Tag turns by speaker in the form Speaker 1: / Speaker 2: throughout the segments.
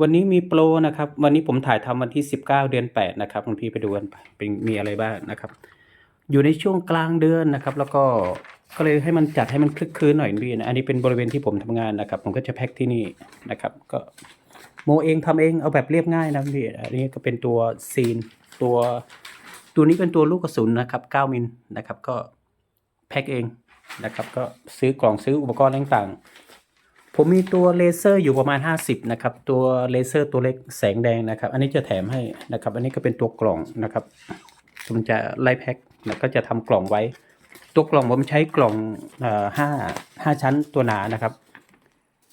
Speaker 1: วันนี้มีโปรนะครับ วันนี้ผมถ่ายทำวันที่ 19 เดือน 8 นะครับคุณพี่ไปดูกันไปเป็นมีอะไรบ้างนะครับ อยู่ในช่วงกลางเดือนนะครับ แล้วก็ก็เลยให้มันจัดให้มันคลึกคืนหน่อยพี่นะอันนี้เป็นบริเวณที่ผมทำงานนะครับ ผมก็จะแพ็คที่นี่นะครับ ก็โมเองทำเองเอาแบบเรียบง่ายนะพี่อันนี้ก็เป็นตัวซีนตัว ตัวนี้เป็นตัวลูกกระสุนนะครับ9มิลนะครับ ก็แพ็คเองนะครับ ก็ซื้อกล่องซื้ออุปกรณ์ต่างๆ ผมมีตัวเลเซอร์อยู่ประมาณ 50 นะครับ ตัวเลเซอร์ตัวเล็กแสงแดงนะครับ อันนี้จะแถมให้นะครับ อันนี้ก็เป็นตัวกล่องนะครับผมจะไล่แพ็คแล้วก็จะทำกล่องไว้ ตัวกล่องผมใช้กล่องห้าห้าชั้นตัวหนานะครับ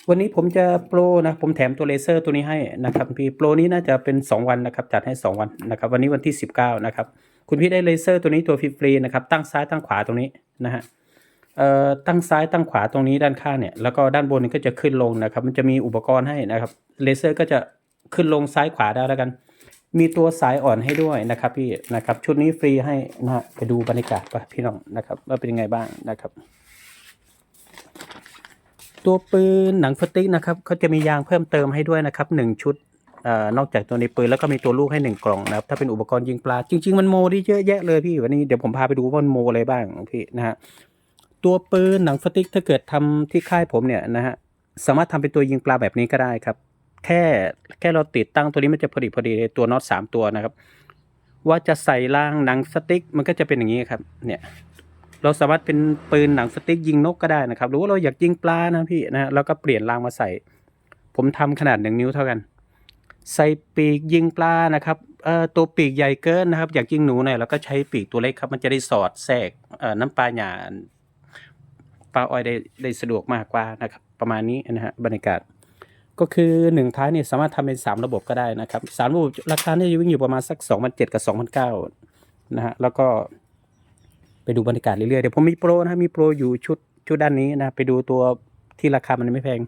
Speaker 1: วันนี้ผมจะโปรนะผมแถมตัวเลเซอร์ตัวนี้ให้นะครับพี่โปรนี้น่าจะเป็น 2 วันนะครับจัดให้ 2 วันนะครับ วันนี้วันที่ 19 นะครับ คุณพี่ได้เลเซอร์ตัวนี้ตัวฟรีๆนะครับ ตั้งซ้ายตั้งขวาตรงนี้นะฮะ เอ่อตั้งซ้ายตั้งขวาตรงนี้ด้านข้างเนี่ยแล้วก็ด้านบนก็จะขึ้นลงนะครับ มันจะมีอุปกรณ์ให้นะครับเลเซอร์ก็จะขึ้นลงซ้ายขวาได้แล้วกัน มีตัวสายอ่อนให้ด้วยนะครับพี่นะครับ ชุดนี้ฟรีให้นะฮะไปดูบรรยากาศปะพี่น้องนะครับ ว่าเป็นยังไงบ้างนะครับ ตัวปืนหนังพลาสติกนะครับเขาจะมียางเพิ่มเติมให้ด้วยนะครับหนึ่งชุดเอ่อนอกจากตัวในปืนแล้วก็มีตัวลูกให้หนึ่งกล่องนะครับถ้าเป็นอุปกรณ์ยิงปลา จริง ๆ มันโมได้เยอะแยะเลยพี่วันนี้เดี๋ยวผมพาไปดูว่ามันโมอะไรบ้างพี่นะฮะ ตัวปืนหนังสติ๊กถ้าเกิดทำที่ค่ายผมเนี่ยนะฮะสามารถทำเป็นตัวยิงปลาแบบนี้ก็ได้ครับ แค่แค่เราติดตั้งตัวนี้มันจะพอดีพอดีตัวน็อตสามตัวนะครับ ว่าจะใส่รางหนังสติ๊กมันก็จะเป็นอย่างนี้ครับ เนี่ยเราสามารถเป็นปืนหนังสติ๊กยิงนกก็ได้นะครับหรือว่าเราอยากยิงปลานะพี่นะฮะเราก็เปลี่ยนรางมาใส่ ผมทำขนาดหนึ่งนิ้วเท่ากัน ใส่ปีกยิงปลานะครับเอ่อตัวปีกใหญ่เกินนะครับ อยากยิงหนูหน่อยเราก็ใช้ปีกตัวเล็กครับ มันจะได้สอดแทรกเอ่อน้ำปลาหยา ปลาอ้อยได้ได้สะดวกมากกว่านะครับ ประมาณนี้นะฮะบรรยากาศ ก็คือหนึ่งท้ายเนี่ยสามารถทำเป็นสามระบบก็ได้นะครับสามระบบราคาเนี่ยจะวิ่งอยู่ประมาณสักสองพันเจ็ดกับสองพันเก้านะฮะแล้วก็ไปดูบรรยากาศเรื่อยๆเดี๋ยวผมมีโปรนะมีโปรอยู่ชุดชุดด้านนี้นะไปดูตัวที่ราคามันไม่แพง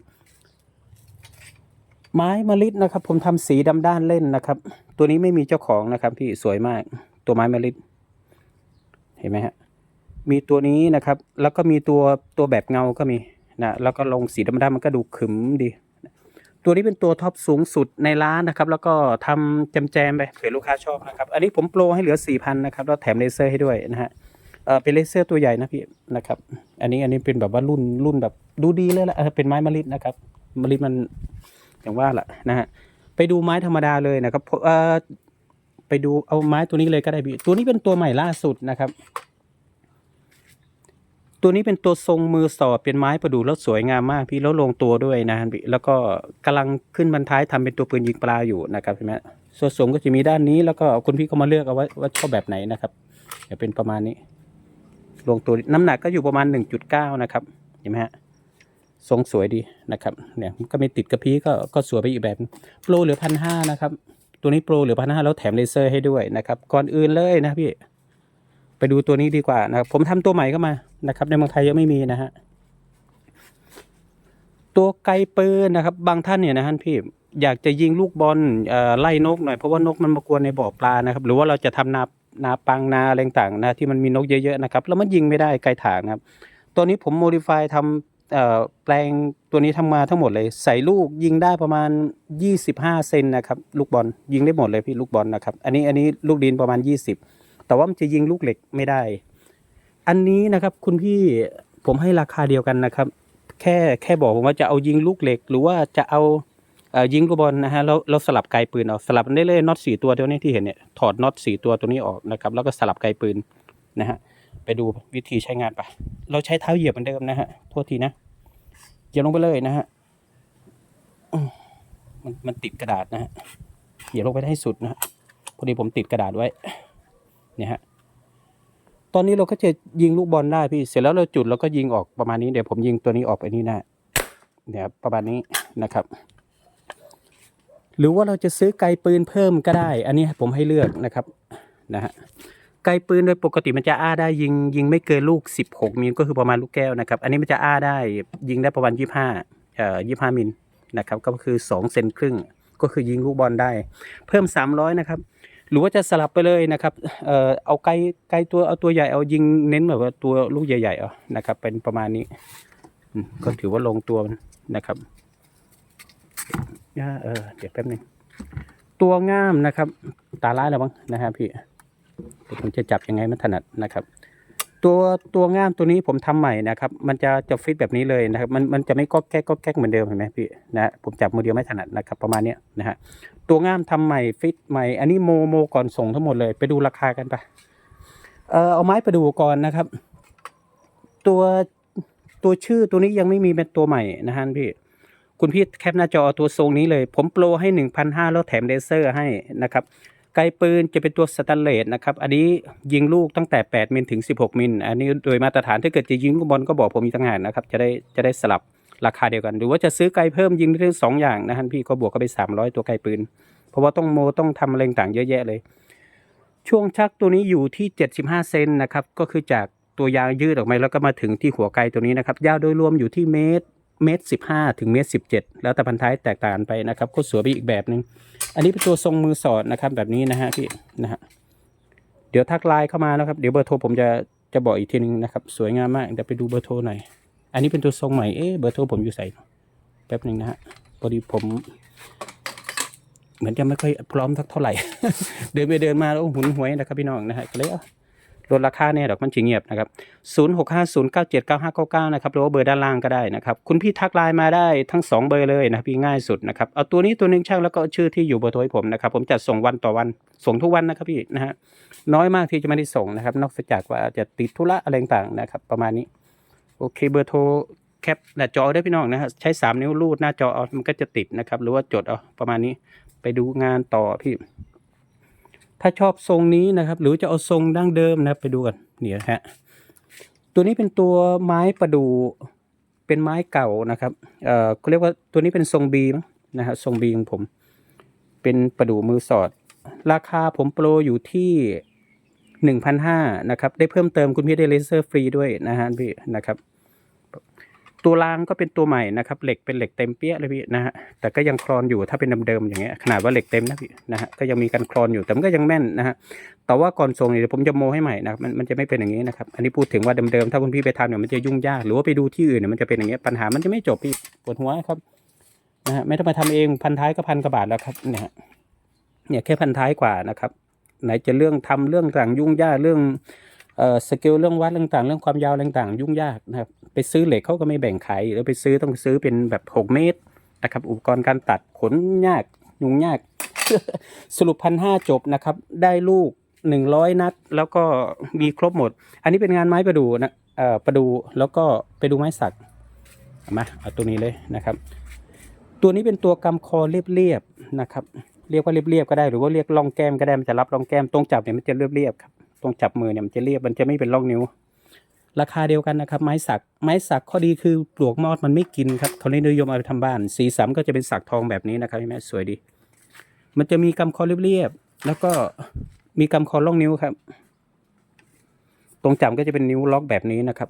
Speaker 1: ไม้มะลิดนะครับ ผมทำสีดำด้านเล่นนะครับ ตัวนี้ไม่มีเจ้าของนะครับพี่สวยมาก ตัวไม้มะลิดเห็นไหมฮะ มีตัวนี้นะครับ แล้วก็มีตัวตัวแบบเงาก็มีนะแล้วก็ลงสีดำๆมันก็ดูขึมดี ตัวนี้เป็นตัวท็อปสูงสุดในร้านนะครับ แล้วก็ทำแจมๆไปเผื่อลูกค้าชอบนะครับ อันนี้ผมโปรให้เหลือ4 0 0 0นะครับแล้วแถมเลเซอร์ให้ด้วยนะฮะเออเป็นเลเซอร์ตัวใหญ่นะพี่นะครับ อันนี้อันนี้เป็นแบบว่ารุ่นรุ่นแบบดูดีเลยละเออเป็นไม้มะลิดนะครับมะลิดมันอย่างว่าแหละนะฮะไปดูไม้ธรรมดาเลยนะครับเออไปดูเอาไม้ตัวนี้เลยก็ได้พี่ตัวนี้เป็นตัวใหม่ล่าสุดนะครับ ตัวนี้เป็นตัวทรงมือสอดเป็นไม้ประดู่แล้วสวยงามมากพี่แล้วลงตัวด้วยนะฮะพี่แล้วก็กำลังขึ้นบรรท้ายทำเป็นตัวปืนยิงปลาอยู่นะครับใช่ไหมส่วนสูงก็จะมีด้านนี้แล้วก็คุณพี่ก็มาเลือกเอาไว้ว่าชอบแบบไหนนะครับเดี๋ยวเป็นประมาณนี้ ลงตัวน้ำหนักก็อยู่ประมาณ 1.9 นะครับเห็นไหมฮะทรงสวยดีนะครับเนี่ยก็ไม่ติดกระพี้ก็ก็สวยไปอีกแบบโปรเหลือพันห้านะครับตัวนี้โปรเหลือพันห้าแล้วแถมเลเซอร์ให้ด้วยนะครับก่อนอื่นเลยนะพี่ ไปดูตัวนี้ดีกว่านะครับ ผมทำตัวใหม่เข้ามานะครับ ในเมืองไทยยังไม่มีนะฮะตัวไกลปืนนะครับ บางท่านเนี่ยนะฮะพี่อยากจะยิงลูกบอลไล่นกหน่อยเพราะว่านกมันมากวนในบ่อปลานะครับ หรือว่าเราจะทำนานาปังนาอะไรต่างๆนะที่มันมีนกเยอะๆนะครับ แล้วมันยิงไม่ได้ไกลถางนะครับ ตัวนี้ผมโมดิฟายทำแปลงตัวนี้ทำมาทั้งหมดเลย ใส่ลูกยิงได้ประมาณ 25 เซนนะครับ ลูกบอลยิงได้หมดเลยพี่ลูกบอลนะครับ อันนี้อันนี้ลูกดินประมาณ 20 แต่ว่ามันจะยิงลูกเหล็กไม่ได้ อันนี้นะครับคุณพี่ผมให้ราคาเดียวกันนะครับ แค่แค่บอกผมว่าจะเอายิงลูกเหล็ก หรือว่าจะเอาเอ่อยิงลูกบอลนะฮะแล้วเราสลับไกลปืนเอาสลับได้เลยน็อตสี่ตัวตัวนี้ที่เห็นเนี่ยถอดน็อตสี่ตัวตัวนี้ออกนะครับ แล้วก็สลับไกลปืนนะฮะไปดูวิธีใช้งานไปเราใช้เท้าเหยียบเหมือนเดิมนะฮะโทษทีนะเหยียบลงไปเลยนะฮะมันมันติดกระดาษนะฮะเหยียบลงไปให้สุดนะพอดีผมติดกระดาษไว้ เนี่ยฮะตอนนี้เราก็จะยิงลูกบอลได้พี่เสร็จแล้วเราจุดเราก็ยิงออกประมาณนี้เดี๋ยวผมยิงตัวนี้ออกไปนี่นะเนี่ยประมาณนี้นะครับ หรือว่าเราจะซื้อไกลปืนเพิ่มก็ได้ อันนี้ผมให้เลือกนะครับนะฮะไกลปืนโดยปกติมันจะอ้าได้ยิง ยิงไม่เกินลูก 16 มิลก็คือประมาณลูกแก้วนะครับ อันนี้มันจะอ้าได้ยิงได้ประมาณ 25เอ่อ25 มิลนะครับ ก็คือ 2 เซนครึ่งก็คือยิงลูกบอลได้ เพิ่ม 300 นะครับ หรือว่าจะสลับไปเลยนะครับเอ่อเอาไกลไกลตัวเอาตัวใหญ่เอายิงเน้นแบบว่าตัวลูกใหญ่ๆเอานะครับ เป็นประมาณนี้อืมก็ถือว่าลงตัวนะครับย่าเออเดี๋ยวแป๊บหนึงตัวง่ามนะครับ ตาล้ายแล้วมั้งนะฮะพี่ผมจะจับยังไงมันถนัดนะครับ ตัวตัวง่ามตัวนี้ผมทำใหม่นะครับ มันจะจะฟิตแบบนี้เลยนะครับ มันมันจะไม่ก็แก๊กก็แก๊กเหมือนเดิมเห็นไหมพี่นะผมจับมือเดียวไม่ถนัดนะครับ ประมาณเนี้ยนะฮะตัวง่ามทำใหม่ฟิตใหม่ อันนี้โมโมก่อนส่งทั้งหมดเลย ไปดูราคากันไปเออเอาไม้ไปดูก่อนนะครับ ตัวตัวชื่อตัวนี้ยังไม่มีเป็นตัวใหม่นะฮะพี่คุณพี่แคปหน้าจอตัวทรงนี้เลย ผมโปรให้หนึ่งพันห้าแล้วแถมเลเซอร์ให้นะครับ ไกลปืนจะเป็นตัวสแตนเลสนะครับ อันนี้ยิงลูกตั้งแต่ 8 มิลถึง 16 มิล อันนี้โดยมาตรฐานถ้าเกิดจะยิงลูกบอลก็บอกผมมีต่างหากนะครับ จะได้จะได้สลับราคาเดียวกัน หรือว่าจะซื้อไกลเพิ่มยิงได้ทั้งสองอย่างนะฮะพี่ก็บวกก็ไป 300 ตัวไกลปืน เพราะว่าต้องโมต้องทำอะไรต่างเยอะแยะเลย ช่วงชักตัวนี้อยู่ที่ 75 เซนนะครับ ก็คือจากตัวยางยืดออกมาแล้วก็มาถึงที่หัวไกลตัวนี้นะครับ ยาวโดยรวมอยู่ที่เมตร เมตรสิบห้าถึงเมตรสิบเจ็ดแล้วแต่พันท้ายแตกต่างไปนะครับก็สวยไปอีกแบบหนึ่งอันนี้เป็นตัวทรงมือสอดนะครับแบบนี้นะฮะพี่นะฮะเดี๋ยวทักไลน์เข้ามานะครับ เดี๋ยวเบอร์โทรผมจะจะบอกอีกทีนึงนะครับสวยงามมากเดี๋ยวไปดูเบอร์โทรหน่อยอันนี้เป็นตัวทรงใหม่เอ๊ะเบอร์โทรผมอยู่ใส่แป๊บหนึ่งนะฮะพอดีผม เหมือนจะไม่ค่อยพร้อมสักเท่าไหร่ เดินไปเดินมาแล้วหุนหวยนะครับพี่น้องนะฮะก็เลยเอา ลดราคาเนี่ยดอกมันจิเงียบนะครับ0 6 5 0 9 7 9 5 9 9นะครับหรือว่าเบอร์ด้านล่างก็ได้นะครับคุณพี่ทักไลน์มาได้ทั้ง 2 เบอร์เลยนะครับพี่ง่ายสุดนะครับเอาตัวนี้ตัวหนึ่งช่างแล้วก็ชื่อที่อยู่เบอร์โทรให้ผมนะครับผมจัดส่งวันต่อวันส่งทุกวันนะครับพี่นะฮะน้อยมากที่จะไม่ได้ส่งนะครับ นอกจากว่าจะติดธุระอะไรต่างๆนะครับ ประมาณนี้โอเคเบอร์โทรแคปหน้าจอได้พี่น้องนะฮะใช้ 3 นิ้วรูดหน้าจอเอามันก็จะติดนะครับ หรือว่าจดเอาประมาณนี้ไปดูงานต่อพี่ ถ้าชอบทรงนี้นะครับ หรือจะเอาทรงดั้งเดิมนะครับไปดูกันเนี่ยฮะตัวนี้เป็นตัวไม้ประดู่เป็นไม้เก่านะครับเอ่อก็เรียกว่าตัวนี้เป็นทรงบีมนะฮะทรงบีของผม เป็นประดู่มือสอด ราคาผมโปรอยู่ที่หนึ่งพันห้านะครับ ได้เพิ่มเติมคุณพี่ได้เลเซอร์ฟรีด้วยนะฮะพี่นะครับ ตัวรางก็เป็นตัวใหม่นะครับ เหล็กเป็นเหล็กเต็มเปี้ยเลยพี่นะฮะแต่ก็ยังคลอนอยู่ถ้าเป็นเดิมๆอย่างเงี้ยขนาดว่าเหล็กเต็มนะพี่นะฮะก็ยังมีการคลอนอยู่แต่มันก็ยังแม่นนะฮะแต่ว่าก่อนส่งเนี่ยเดี๋ยวผมจะโมให้ใหม่นะครับมันมันจะไม่เป็นอย่างนี้นะครับอันนี้พูดถึงว่าเดิมๆถ้าคุณพี่ไปทำเนี่ยมันจะยุ่งยากหรือว่าไปดูที่อื่นเนี่ยมันจะเป็นอย่างเงี้ยปัญหามันจะไม่จบพี่ปวดหัวครับนะฮะไม่ต้องมาทำเองพันท้ายก็พันกว่าบาทแล้วครับเนี่ยฮะเนี่ยแค่พันท้ายกว่านะครับ ไหนจะเรื่องทำเรื่องต่างยุ่งยากเรื่อง สเกลเรื่องวัดเรื่องต่างเรื่องความยาวต่างยุ่งยากนะครับไปซื้อเหล็กเขาก็ไม่แบ่งขายหรือไปซื้อต้องซื้อเป็นแบบหกเมตรนะครับอุปกรณ์การตัดขนยากยุ่งยาก สรุปพันห้าจบนะครับ ได้ลูกหนึ่งร้อยนัด แล้วก็มีครบหมด อันนี้เป็นงานไม้ประดูนะเอ่อประดูแล้วก็ไปดูไม้สักมาเอาตัวนี้เลยนะครับ ตัวนี้เป็นตัวกำคอเรียบๆนะครับ เรียกว่าเรียบๆก็ได้หรือว่าเรียกร่องแก้มก็ได้มันจะรับร่องแก้มตรงจับเนี่ยมันจะเรียบๆครับ ตรงจับมือเนี่ยมันจะเรียบมันจะไม่เป็นร่องนิ้ว ราคาเดียวกันนะครับ ไม้สักไม้สักข้อดีคือปลวกมอดมันไม่กินครับเขาเลยนิยมเอาไปทำบ้าน สีสันก็จะเป็นสักทองแบบนี้นะครับเห็นไหมสวยดี มันจะมีกำคอเรียบๆแล้วก็มีกำคอร่องนิ้วครับ ตรงจับก็จะเป็นนิ้วล็อกแบบนี้นะครับ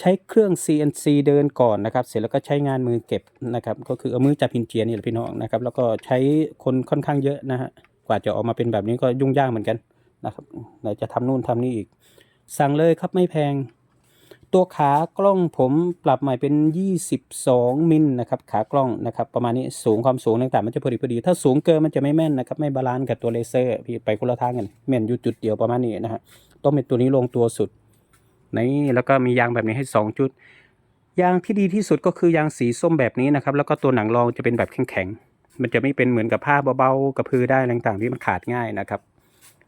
Speaker 1: ใช้เครื่อง CNC เดินก่อนนะครับ เสร็จแล้วก็ใช้งานมือเก็บนะครับ ก็คือเอามือจับพินเจียนี่แหละพี่น้องนะครับ แล้วก็ใช้คนค่อนข้างเยอะนะฮะกว่าจะออกมาเป็นแบบนี้ก็ยุ่งยากเหมือนกัน นะครับไหนจะทำนู่นทำนี่อีก สั่งเลยครับไม่แพง ตัวขากล้องผมปรับใหม่เป็น 22 มิลนะครับขากล้องนะครับประมาณนี้สูงความสูงต่างๆมันจะพอดีพอดีถ้าสูงเกินมันจะไม่แม่นนะครับไม่บาลานซ์กับตัวเลเซอร์พี่ไปคนละทางกันแม่นอยู่จุดเดียวประมาณนี้นะฮะต้องเป็นตัวนี้ลงตัวสุดนี่แล้วก็มียางแบบนี้ให้ 2 จุดยางที่ดีที่สุดก็คือยางสีส้มแบบนี้นะครับ แล้วก็ตัวหนังรองจะเป็นแบบแข็งๆ มันจะไม่เป็นเหมือนกับผ้าเบาๆกระพือได้ต่างๆที่มันขาดง่ายนะครับ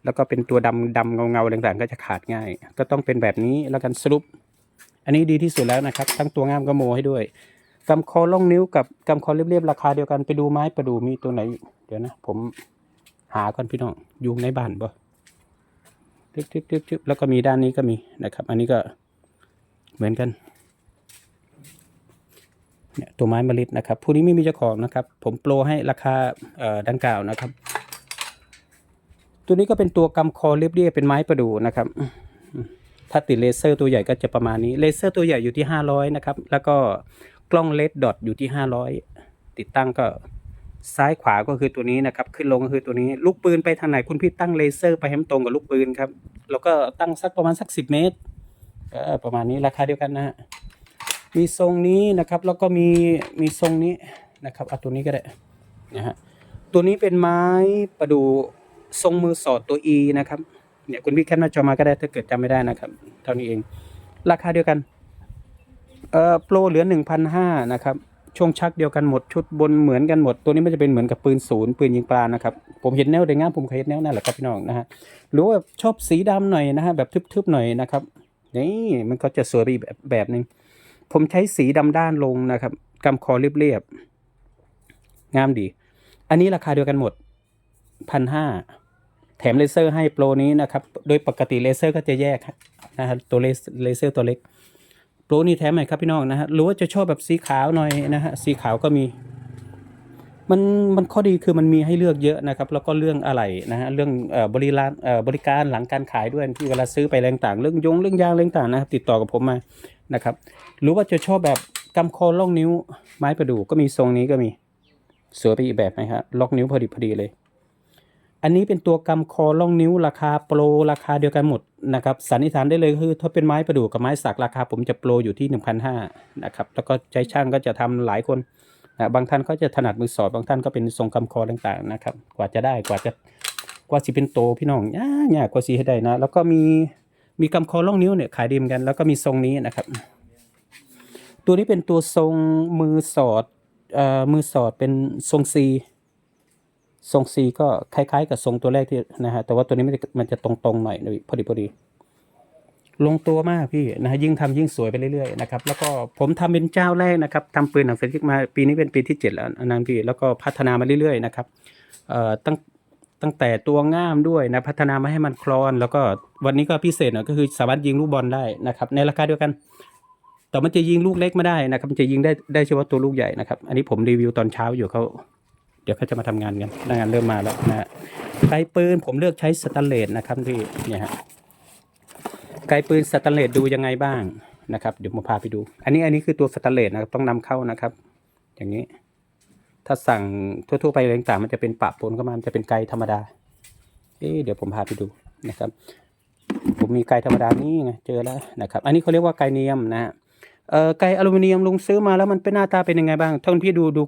Speaker 1: แล้วก็เป็นตัวดำดำเงาเงาๆต่างๆ ก็จะขาดง่าย ก็ต้องเป็นแบบนี้แล้วกันสรุป อันนี้ดีที่สุดแล้วนะครับ ทั้งตัวงามก็โมให้ด้วยกำคอล่องนิ้วกับกำคอเรียบๆราคาเดียวกันไปดูไม้ประดูมีตัวไหน เดี๋ยวนะ ผมหาก่อนพี่น้องยุงในบ้านบ่ทึบทึบทึบทึบแล้วก็มีด้านนี้ก็มีนะครับ อันนี้ก็เหมือนกันเนี่ยตัวไม้มะลิดนะครับ ผู้นี้ไม่มีเจ้าของนะครับ ผมโปรให้ราคาดังกล่าวนะครับ ตัวนี้ก็เป็นตัวกำคอเรียบๆเป็นไม้ประดู่นะครับ ถ้าติดเลเซอร์ตัวใหญ่ก็จะประมาณนี้ เลเซอร์ตัวใหญ่อยู่ที่ 500 นะครับ แล้วก็กล้องเลดดอทอยู่ที่ 500 ติดตั้งก็ซ้ายขวาก็คือตัวนี้นะครับ ขึ้นลงก็คือตัวนี้ ลูกปืนไปทางไหนคุณพี่ตั้งเลเซอร์ไปให้มันตรงกับลูกปืนครับ แล้วก็ตั้งสักประมาณสัก 10 เมตรก็ประมาณนี้ราคาเดียวกันนะฮะ มีทรงนี้นะครับ แล้วก็มีมีทรงนี้นะครับ เอาตัวนี้ก็ได้นะฮะ ตัวนี้เป็นไม้ประดู่ ทรงมือสอดตัว E นะครับเนี่ยคุณพี่แคปหน้าจอมาก็ได้ถ้าเกิดจำไม่ได้นะครับเท่านี้เอง ราคาเดียวกันเอ่อโปรเหลือหนึ่งพันห้านะครับช่วงชักเดียวกันหมดชุดบนเหมือนกันหมดตัวนี้มันจะเป็นเหมือนกับปืนศูนย์ปืนยิงปลานะครับผมเห็นแนวเดงงามผมเคยเห็นแนวนั่นแหละครับพี่น้องนะฮะหรือว่าชอบสีดำหน่อยนะฮะแบบทึบๆหน่อยนะครับนี่มันก็จะสวยไปแบบแบบหนึ่งผมใช้สีดำด้านลงนะครับกำคอเรียบๆงามดี อันนี้ราคาเดียวกันหมดพันห้า แถมเลเซอร์ให้โปรนี้นะครับ โดยปกติเลเซอร์ก็จะแยกนะฮะตัวเลเซเลเซอร์ตัวเล็ก โปรนี่แถมไหมครับพี่น้องนะฮะหรือว่าจะชอบแบบสีขาวหน่อยนะฮะสีขาวก็มี มันมันข้อดีคือมันมีให้เลือกเยอะนะครับ แล้วก็เรื่องอะไรนะฮะเรื่องบริการบริการหลังการขายด้วยที่เวลาซื้อไปแรงต่างเรื่องยงเรื่องยางเรื่องต่างนะครับ ติดต่อกับผมมานะครับ หรือว่าจะชอบแบบกำคอล่องนิ้วไม้ประดู่ก็มีทรงนี้ก็มีสวยไปอีกแบบไหมครับล็อกนิ้วพอดีพอดีเลย อันนี้เป็นตัวกำคอล่องนิ้วราคาโปรราคาเดียวกันหมดนะครับสันนิษฐานได้เลยคือ ถ้าเป็นไม้ประดู่กับไม้สักราคา ผมจะโปรอยู่ที่ 1,500นะครับแล้วก็ใจช่างก็จะทำหลายคนนะบางท่านก็จะถนัดมือสอดบางท่านก็เป็นทรงกำคอต่างๆนะครับ กว่าจะได้กว่าจะกว่าสิเป็นโตพี่น้องยากยากกว่าสิให้ได้นะ แล้วก็มีมีกำคอล่องนิ้วเนี่ยขายดีเหมือนกัน แล้วก็มีทรงนี้นะครับ ตัวนี้เป็นตัวทรงมือสอดเอ่อมือสอดเป็นทรงซี ทรงซีก็คล้ายๆ กับทรงตัวแรกที่นะฮะแต่ว่าตัวนี้มันจะมันจะตรงๆหน่อยน่อยพอดีพอดีลงตัวมากพี่นะฮะยิ่งทำยิ่งสวยไปเรื่อยๆนะครับแล้วก็ผมทำเป็นเจ้าแรกนะครับทำปืนหนังเฟรนมาปีนี้เป็นปีที่เจ็ดแล้วนนั้นพี่แล้วก็พัฒนามาเรื่อยๆนะครับเอ่อตั้งตั้งแต่ตัวง่ามด้วยนะพัฒนามาให้มันคลอน แล้วก็วันนี้ก็พิเศษหน่อยก็คือสามารถยิงลูกบอลได้นะครับในราคาเดียวกัน แต่มันจะยิงลูกเล็กไม่ได้นะครับมันจะยิงได้ได้เฉพาะตัวลูกใหญ่นะครับ อันนี้ผมรีวิวตอนเช้าอยู่เขา ดี๋ยวเขาจะมาทำงานกันหน้างานเริ่มมาแล้วนะฮะไกปืนผมเลือกใช้สแตนเลสนะครับที่เนี่ยฮะไกปืนสแตนเลสดูยังไงบ้างนะครับ เดี๋ยวมาพาไปดู อันนี้อันนี้คือตัวสแตนเลสนะครับต้องนำเข้านะครับ อย่างนี้ ถ้าสั่งทั่วๆไปอะไรต่างๆมันจะเป็นปะปนเข้ามามันจะเป็นไกธรรมดาเอ๊เดี๋ยวผมพาไปดูนะครับ ผมมีไกธรรมดานี่ไงเจอแล้วนะครับ อันนี้เขาเรียกว่าไกเนียมนะฮะไก่อลูมิเนียมลุงซื้อมาแล้วมันเป็นหน้าตาเป็นยังไงบ้างท่านพี่ดูดู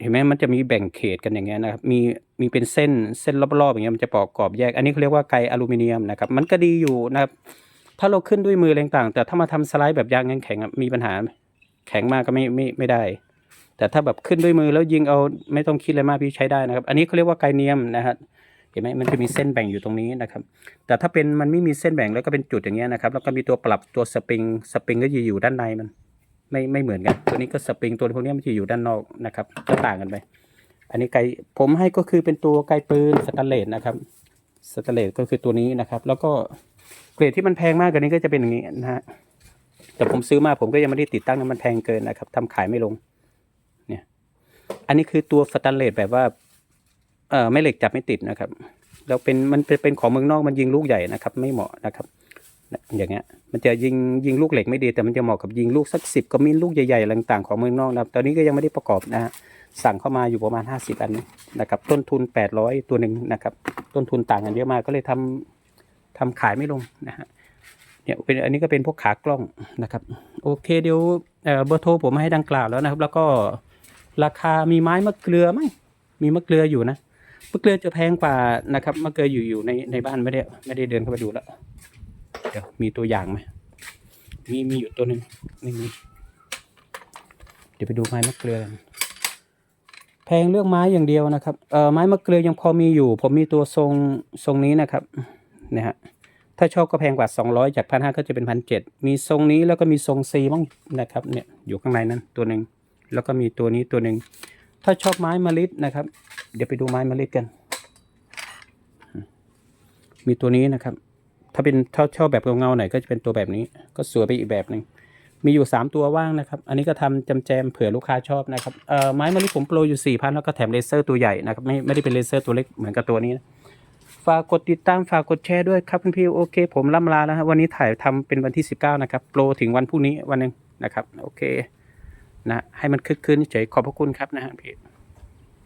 Speaker 1: เห็นไหมมันจะมีแบ่งเขตกันอย่างเงี้ยนะครับ มีมีเป็นเส้นเส้นรอบๆอย่างเงี้ยมันจะประกอบแยก อันนี้เขาเรียกว่าไก่อลูมิเนียมนะครับ มันก็ดีอยู่นะครับ ถ้าเราขึ้นด้วยมืออะไรต่าง แต่ถ้ามาทำสไลด์แบบยางแข็งมีปัญหาแข็งมากก็ไม่ไม่ไม่ได้ แต่ถ้าแบบขึ้นด้วยมือแล้วยิงเอาไม่ต้องคิดอะไรมากพี่ใช้ได้นะครับ อันนี้เขาเรียกว่าไกเนียมนะฮะเห็นไหมมันจะมีเส้นแบ่งอยู่ตรงนี้นะครับ แต่ถ้าเป็นมันไม่มีเส้นแบ่งแล้วก็เป็นจุดอย่างเงี้ยนะครับ แล้วก็มีตัวปรับตัวสปริงสปริงก็จะอยู่ด้านในมัน ไม่ไม่เหมือนกัน ตัวนี้ก็สปริงตัวพวกนี้มันจะอยู่ด้านนอกนะครับก็ต่างกันไป อันนี้ไกผมให้ก็คือเป็นตัวไกปืนสแตนเลสนะครับสแตนเลสก็คือตัวนี้นะครับ แล้วก็เกรดที่มันแพงมากกว่านี้ก็จะเป็นอย่างนี้นะฮะแต่ผมซื้อมาผมก็ยังไม่ได้ติดตั้งนะมันแพงเกินนะครับทำขายไม่ลง เนี่ย อันนี้คือตัวสแตนเลสแบบว่า เอ่อไม่เหล็กจับไม่ติดนะครับ แล้วเป็นมันเป็นของเมืองนอกมันยิงลูกใหญ่นะครับ ไม่เหมาะนะครับ อย่างเงี้ยมันจะยิงยิงลูกเหล็กไม่ดีแต่มันจะเหมาะกับยิงลูกสักสิบก็มิลลูกใหญ่ๆต่างๆของเมืองนอกนะครับตอนนี้ก็ยังไม่ได้ประกอบนะฮะสั่งเข้ามาอยู่ประมาณ 50 อันนะครับ ต้นทุน 800 ตัวหนึ่งนะครับ ต้นทุนต่างกันเยอะมากก็เลยทำทำขายไม่ลงนะฮะเนี่ยเป็นอันนี้ก็เป็นพวกขากล้องนะครับ โอเคเดี๋ยวเอ่อเบอร์โทรผมให้ดังกล่าวแล้วนะครับ แล้วก็ราคามีไม้มะเกลือไหมมีมะเกลืออยู่นะมะเกลือจะแพงกว่านะครับมะเกลืออยู่อยู่ในในบ้านไม่ได้ไม่ได้เดินเข้าไปดูแล้ว เดี๋ยวมีตัวอย่างไหมมีมีอยู่ตัวหนึ่งไม่มี เดี๋ยวไปดูไม้มะเกลือกันแพงเรื่องไม้อย่างเดียวนะครับ เอ่อไม้มะเกลือยังพอมีอยู่ ผมมีตัวทรงทรงนี้นะครับนะฮะถ้าชอบก็แพงกว่า 200 จากพันห้าก็จะเป็นพันเจ็ดมีทรงนี้แล้วก็มีทรงซีบ้างนะครับเนี่ยอยู่ข้างในนั้นตัวหนึ่งแล้วก็มีตัวนี้ตัวหนึ่งถ้าชอบไม้มะลิดนะครับ เดี๋ยวไปดูไม้มะลิดกัน มีตัวนี้นะครับ ถ้าเป็นถ้าชอบแบบเงาๆหน่อยก็จะเป็นตัวแบบนี้ ก็สวยไปอีกแบบหนึ่งมีอยู่ 3 ตัวว่างนะครับ อันนี้ก็ทำจำแจมเผื่อลูกค้าชอบนะครับเอ่อไม้มะลิผมโปรอยู่4,000แล้วก็แถมเลเซอร์ตัวใหญ่นะครับ ไม่ไม่ได้เป็นเลเซอร์ตัวเล็กเหมือนกับตัวนี้นะฝากกดติดตามฝากกดแชร์ด้วยครับคุณพี่โอเค ผมล่ำลาแล้วครับวันนี้ถ่ายทำเป็นวันที่ 19 นะครับ โปรถึงวันพรุ่งนี้วันหนึ่งนะครับ โอเค นะ ให้มันคึกคืนเฉยขอบพระคุณครับนะฮะพี่